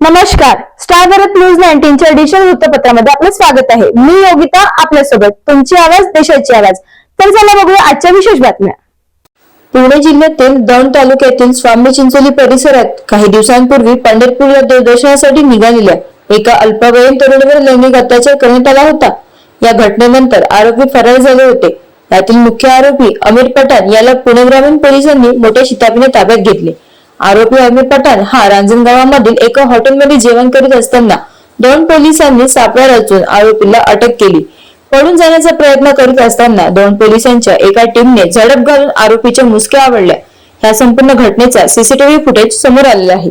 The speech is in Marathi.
नमस्कार. स्टार भारत न्यूज नाईन्टीनच्या डिजिटल वृत्तपत्रामध्ये आपलं स्वागत आहे. मी योगिता आपल्यासोबत तुमची आवाज देशाची आवाज. तर चला बघूया आजच्या विशेष बातम्या. पुणे जिल्ह्यातील दौंड तालुक्यातील स्वामी चिंचोली परिसरात काही दिवसांपूर्वी पंढरपूर या देवदर्शनासाठी निघालेल्या एका अल्पवयीन तरुणीवर लैंगिक अत्याचार करण्यात आला होता. या घटनेनंतर आरोपी फरार झाले होते. यातील मुख्य आरोपी अमीर पठाण याला पुणे ग्रामीण पोलिसांनी मोठ्या शिताबीने ताब्यात घेतले. आरोपी अमीर पठाण हा रांजणगावामधील एका हॉटेलमध्ये जेवण करीत असताना दोन पोलिसांनी सापळा रचून आरोपीला अटक केली. पळून जाण्याचा प्रयत्न करीत असताना दोन पोलिसांच्या एका टीमने झडप घालून आरोपीच्या मुसक्या आवडल्या. ह्या संपूर्ण घटनेचा सीसीटीव्ही फुटेज समोर आलेला आहे.